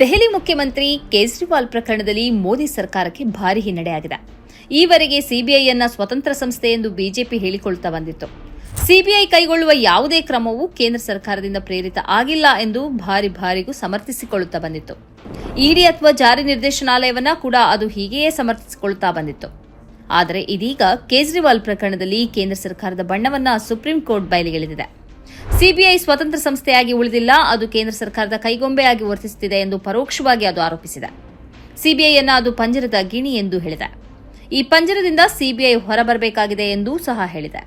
ದೆಹಲಿ ಮುಖ್ಯಮಂತ್ರಿ ಕೇಜ್ರಿವಾಲ್ ಪ್ರಕರಣದಲ್ಲಿ ಮೋದಿ ಸರ್ಕಾರಕ್ಕೆ ಭಾರಿ ಹಿನ್ನಡೆಯಾಗಿದೆ. ಈವರೆಗೆ ಸಿಬಿಐಯನ್ನ ಸ್ವತಂತ್ರ ಸಂಸ್ಥೆ ಎಂದು ಬಿಜೆಪಿ ಹೇಳಿಕೊಳ್ತಾ ಬಂದಿತ್ತು. ಸಿಬಿಐ ಕೈಗೊಳ್ಳುವ ಯಾವುದೇ ಕ್ರಮವೂ ಕೇಂದ್ರ ಸರ್ಕಾರದಿಂದ ಪ್ರೇರಿತ ಆಗಿಲ್ಲ ಎಂದು ಭಾರಿ ಭಾರಿಗೂ ಸಮರ್ಥಿಸಿಕೊಳ್ಳುತ್ತಾ ಬಂದಿತ್ತು. ಇಡಿ ಅಥವಾ ಜಾರಿ ನಿರ್ದೇಶನಾಲಯವನ್ನ ಕೂಡ ಅದು ಹೀಗೆಯೇ ಸಮರ್ಥಿಸಿಕೊಳ್ಳುತ್ತಾ ಬಂದಿತ್ತು. ಆದರೆ ಇದೀಗ ಕೇಜ್ರಿವಾಲ್ ಪ್ರಕರಣದಲ್ಲಿ ಕೇಂದ್ರ ಸರ್ಕಾರದ ಬಣ್ಣವನ್ನ ಸುಪ್ರೀಂ ಕೋರ್ಟ್ ಬಯಲಿಗೆಳೆದಿದೆ. ಸಿಬಿಐ ಸ್ವತಂತ್ರ ಸಂಸ್ಥೆಯಾಗಿ ಉಳಿದಿಲ್ಲ. ಅದು ಕೇಂದ್ರ ಸರ್ಕಾರದ ಕೈಗೊಂಬೆಯಾಗಿ ವರ್ತಿಸುತ್ತಿದೆ ಎಂದು ಪರೋಕ್ಷವಾಗಿ ಅದು ಆರೋಪಿಸಿದೆ. ಸಿಬಿಐಯನ್ನ ಅದು ಪಂಜರದ ಗಿಣಿ ಎಂದು ಹೇಳಿದೆ. ಈ ಪಂಜರದಿಂದ ಸಿಬಿಐ ಹೊರಬರಬೇಕಾಗಿದೆ ಎಂದೂ ಸಹ ಹೇಳಿದೆ.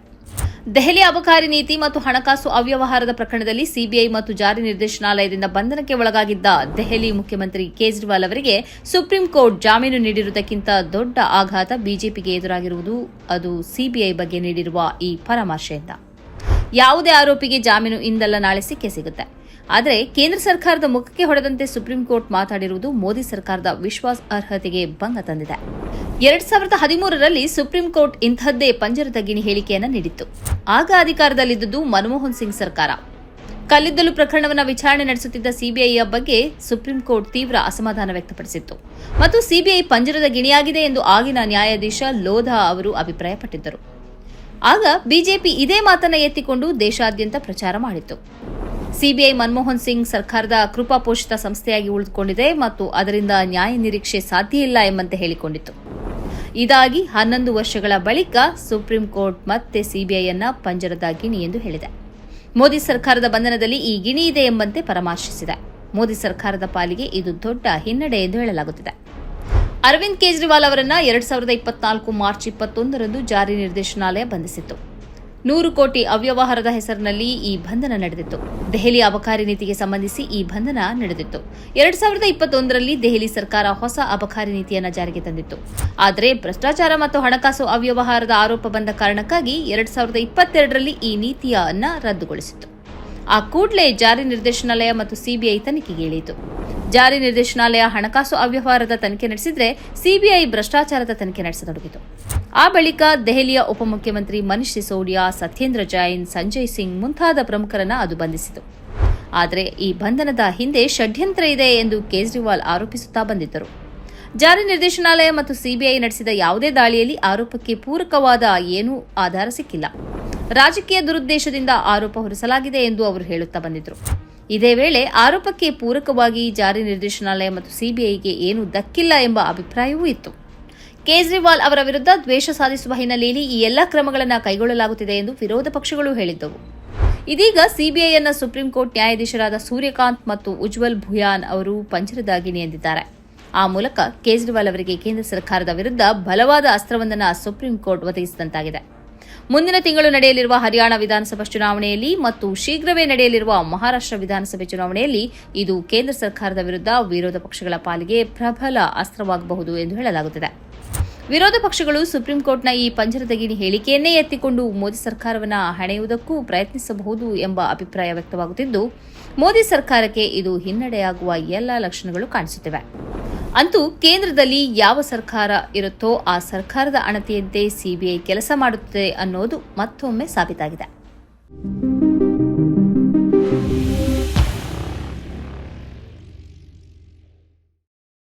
ದೆಹಲಿ ಅಬಕಾರಿ ನೀತಿ ಮತ್ತು ಹಣಕಾಸು ಅವ್ಯವಹಾರದ ಪ್ರಕರಣದಲ್ಲಿ ಸಿಬಿಐ ಮತ್ತು ಜಾರಿ ನಿರ್ದೇಶನಾಲಯದಿಂದ ಬಂಧನಕ್ಕೆ ಒಳಗಾಗಿದ್ದ ದೆಹಲಿ ಮುಖ್ಯಮಂತ್ರಿ ಕೇಜ್ರಿವಾಲ್ ಅವರಿಗೆ ಸುಪ್ರೀಂ ಕೋರ್ಟ್ ಜಾಮೀನು ನೀಡಿರುವುದಕ್ಕಿಂತ ದೊಡ್ಡ ಆಘಾತ ಬಿಜೆಪಿಗೆ ಎದುರಾಗಿರುವುದು ಅದು ಸಿಬಿಐ ಬಗ್ಗೆ ನೀಡಿರುವ ಈ ಪರಾಮರ್ಶೆಯಿಂದ. ಯಾವುದೇ ಆರೋಪಿಗೆ ಜಾಮೀನು ಇಂದಲ್ಲ ನಾಳೆ ಸಿಕ್ಕೇ ಸಿಗುತ್ತೆ. ಆದರೆ ಕೇಂದ್ರ ಸರ್ಕಾರದ ಮುಖಕ್ಕೆ ಹೊಡೆದಂತೆ ಸುಪ್ರೀಂ ಕೋರ್ಟ್ ಮಾತಾಡಿರುವುದು ಮೋದಿ ಸರ್ಕಾರದ ವಿಶ್ವಾಸ ಅರ್ಹತೆಗೆ ಭಂಗ ತಂದಿದೆ. ಎರಡ್ ಸಾವಿರದ ಹದಿಮೂರರಲ್ಲಿ ಸುಪ್ರೀಂ ಕೋರ್ಟ್ ಇಂಥದ್ದೇ ಪಂಜರದ ಗಿಣಿ ಹೇಳಿಕೆಯನ್ನು ನೀಡಿತ್ತು. ಆಗ ಅಧಿಕಾರದಲ್ಲಿದ್ದುದು ಮನಮೋಹನ್ ಸಿಂಗ್ ಸರ್ಕಾರ. ಕಲ್ಲಿದ್ದಲು ಪ್ರಕರಣವನ್ನು ವಿಚಾರಣೆ ನಡೆಸುತ್ತಿದ್ದ ಸಿಬಿಐಯ ಬಗ್ಗೆ ಸುಪ್ರೀಂ ಕೋರ್ಟ್ ತೀವ್ರ ಅಸಮಾಧಾನ ವ್ಯಕ್ತಪಡಿಸಿತ್ತು. ಮತ್ತು ಸಿಬಿಐ ಪಂಜರದ ಗಿಣಿಯಾಗಿದೆ ಎಂದು ಆಗಿನ ನ್ಯಾಯಾಧೀಶ ಲೋಧಾ ಅವರು ಅಭಿಪ್ರಾಯಪಟ್ಟಿದ್ದರು. ಆಗ ಬಿಜೆಪಿ ಇದೇ ಮಾತನ್ನ ಎತ್ತಿಕೊಂಡು ದೇಶಾದ್ಯಂತ ಪ್ರಚಾರ ಮಾಡಿತ್ತು. ಸಿಬಿಐ ಮನಮೋಹನ್ ಸಿಂಗ್ ಸರ್ಕಾರದ ಕೃಪಾಪೋಷಿತ ಸಂಸ್ಥೆಯಾಗಿ ಉಳಿದುಕೊಂಡಿದೆ ಮತ್ತು ಅದರಿಂದ ನ್ಯಾಯ ನಿರೀಕ್ಷೆ ಸಾಧ್ಯ ಇಲ್ಲ ಎಂಬಂತೆ ಹೇಳಿಕೊಂಡಿತ್ತು. ಇದಾಗಿ ಹನ್ನೊಂದು ವರ್ಷಗಳ ಬಳಿಕ ಸುಪ್ರೀಂ ಕೋರ್ಟ್ ಮತ್ತೆ ಸಿಬಿಐಯನ್ನ ಪಂಜರದ ಗಿಣಿ ಎಂದು ಹೇಳಿದೆ. ಮೋದಿ ಸರ್ಕಾರದ ಬಂಧನದಲ್ಲಿ ಈ ಗಿಣಿ ಇದೆ ಎಂಬಂತೆ ಪರಾಮರ್ಶಿಸಿದೆ. ಮೋದಿ ಸರ್ಕಾರದ ಪಾಲಿಗೆ ಇದು ದೊಡ್ಡ ಹಿನ್ನಡೆ ಎಂದು ಹೇಳಲಾಗುತ್ತಿದೆ. ಅರವಿಂದ್ ಕೇಜ್ರಿವಾಲ್ ಅವರನ್ನ ಎರಡ್ ಸಾವಿರದ ಇಪ್ಪತ್ನಾಲ್ಕು ಮಾರ್ಚ್ ಇಪ್ಪತ್ತೊಂದರಂದು ಜಾರಿ ನಿರ್ದೇಶನಾಲಯ ಬಂಧಿಸಿತ್ತು. ನೂರು ಕೋಟಿ ಅವ್ಯವಹಾರದ ಹೆಸರಿನಲ್ಲಿ ಈ ಬಂಧನ ನಡೆದಿತ್ತು. ದೆಹಲಿ ಅಬಕಾರಿ ನೀತಿಗೆ ಸಂಬಂಧಿಸಿ ಈ ಬಂಧನ ನಡೆದಿತ್ತು. ಎರಡ್ ಸಾವಿರದ ಇಪ್ಪತ್ತೊಂದರಲ್ಲಿ ದೆಹಲಿ ಸರ್ಕಾರ ಹೊಸ ಅಬಕಾರಿ ನೀತಿಯನ್ನು ಜಾರಿಗೆ ತಂದಿತ್ತು. ಆದರೆ ಭ್ರಷ್ಟಾಚಾರ ಮತ್ತು ಹಣಕಾಸು ಅವ್ಯವಹಾರದ ಆರೋಪ ಬಂದ ಕಾರಣಕ್ಕಾಗಿ ಎರಡ್ ಸಾವಿರದ ಇಪ್ಪತ್ತೆರಡರಲ್ಲಿ ಈ ನೀತಿಯನ್ನ ರದ್ದುಗೊಳಿಸಿತ್ತು. ಆ ಕೂಡಲೇ ಜಾರಿ ನಿರ್ದೇಶನಾಲಯ ಮತ್ತು ಸಿಬಿಐ ತನಿಖೆಗೆ ಇಳಿಯಿತು. ಜಾರಿ ನಿರ್ದೇಶನಾಲಯ ಹಣಕಾಸು ಅವ್ಯವಹಾರದ ತನಿಖೆ ನಡೆಸಿದ್ರೆ ಸಿಬಿಐ ಭ್ರಷ್ಟಾಚಾರದ ತನಿಖೆ ನಡೆಸತೊಡಗಿತು. ಆ ಬಳಿಕ ದೆಹಲಿಯ ಉಪಮುಖ್ಯಮಂತ್ರಿ ಮನೀಷ್ ಸಿಸೋಡಿಯಾ, ಸತ್ಯೇಂದ್ರ ಜೈನ್, ಸಂಜಯ್ ಸಿಂಗ್ ಮುಂತಾದ ಪ್ರಮುಖರನ್ನ ಅದು ಬಂಧಿಸಿತು. ಆದರೆ ಈ ಬಂಧನದ ಹಿಂದೆ ಷಡ್ಯಂತ್ರ ಇದೆ ಎಂದು ಕೇಜ್ರಿವಾಲ್ ಆರೋಪಿಸುತ್ತಾ ಬಂದಿದ್ದರು. ಜಾರಿ ನಿರ್ದೇಶನಾಲಯ ಮತ್ತು ಸಿಬಿಐ ನಡೆಸಿದ ಯಾವುದೇ ದಾಳಿಯಲ್ಲಿ ಆರೋಪಕ್ಕೆ ಪೂರಕವಾದ ಏನೂ ಆಧಾರ ಸಿಕ್ಕಿಲ್ಲ. ರಾಜಕೀಯ ದುರುದ್ದೇಶದಿಂದ ಆರೋಪ ಹೊರಿಸಲಾಗಿದೆ ಎಂದು ಅವರು ಹೇಳುತ್ತಾ ಬಂದಿದ್ದರು ಇದೇ ವೇಳೆ ಆರೋಪಕ್ಕೆ ಪೂರಕವಾಗಿ ಜಾರಿ ನಿರ್ದೇಶನಾಲಯ ಮತ್ತು ಸಿಬಿಐಗೆ ಏನೂ ದಕ್ಕಿಲ್ಲ ಎಂಬ ಅಭಿಪ್ರಾಯವೂ ಇತ್ತು. ಕೇಜ್ರಿವಾಲ್ ಅವರ ವಿರುದ್ಧ ದ್ವೇಷ ಸಾಧಿಸುವ ಹಿನ್ನೆಲೆಯಲ್ಲಿ ಈ ಎಲ್ಲ ಕ್ರಮಗಳನ್ನು ಕೈಗೊಳ್ಳಲಾಗುತ್ತಿದೆ ಎಂದು ವಿರೋಧ ಪಕ್ಷಗಳು ಹೇಳಿದ್ದವು. ಇದೀಗ ಸಿಬಿಐನ ಸುಪ್ರೀಂ ಕೋರ್ಟ್ ನ್ಯಾಯಾಧೀಶರಾದ ಸೂರ್ಯಕಾಂತ್ ಮತ್ತು ಉಜ್ವಲ್ ಭುಯಾನ್ ಅವರು ಪಂಚರದಾಗಿ ಎಂದಿದ್ದಾರೆ ಆ ಮೂಲಕ ಕೇಜ್ರಿವಾಲ್ ಅವರಿಗೆ ಕೇಂದ್ರ ಸರ್ಕಾರದ ವಿರುದ್ಧ ಬಲವಾದ ಅಸ್ತ್ರವೊಂದನ್ನು ಸುಪ್ರೀಂ ಕೋರ್ಟ್ ಒದಗಿಸಿದಂತಾಗಿದೆ. ಮುಂದಿನ ತಿಂಗಳು ನಡೆಯಲಿರುವ ಹರಿಯಾಣ ವಿಧಾನಸಭಾ ಚುನಾವಣೆಯಲ್ಲಿ ಮತ್ತು ಶೀಘ್ರವೇ ನಡೆಯಲಿರುವ ಮಹಾರಾಷ್ಟ್ರ ವಿಧಾನಸಭೆ ಚುನಾವಣೆಯಲ್ಲಿ ಇದು ಕೇಂದ್ರ ಸರ್ಕಾರದ ವಿರುದ್ಧ ವಿರೋಧ ಪಕ್ಷಗಳ ಪಾಲಿಗೆ ಪ್ರಬಲ ಅಸ್ತ್ರವಾಗಬಹುದು ಎಂದು ಹೇಳಲಾಗುತ್ತಿದೆ. ವಿರೋಧ ಪಕ್ಷಗಳು ಸುಪ್ರೀಂ ಕೋರ್ಟ್ನ ಈ ಪಂಜರದಗಿನಿ ಹೇಳಿಕೆಯನ್ನೇ ಎತ್ತಿಕೊಂಡು ಮೋದಿ ಸರ್ಕಾರವನ್ನು ಹಣೆಯುವುದಕ್ಕೂ ಪ್ರಯತ್ನಿಸಬಹುದು ಎಂಬ ಅಭಿಪ್ರಾಯ ವ್ಯಕ್ತವಾಗುತ್ತಿದ್ದು, ಮೋದಿ ಸರ್ಕಾರಕ್ಕೆ ಇದು ಹಿನ್ನಡೆಯಾಗುವ ಎಲ್ಲ ಲಕ್ಷಣಗಳು ಕಾಣಿಸುತ್ತಿವೆ. ಅಂತೂ ಕೇಂದ್ರದಲ್ಲಿ ಯಾವ ಸರ್ಕಾರ ಇರುತ್ತೋ ಆ ಸರ್ಕಾರದ ಅಣತಿಯಂತೆ ಸಿಬಿಐ ಕೆಲಸ ಮಾಡುತ್ತದೆ ಅನ್ನೋದು ಮತ್ತೊಮ್ಮೆ ಸಾಬೀತಾಗಿದೆ.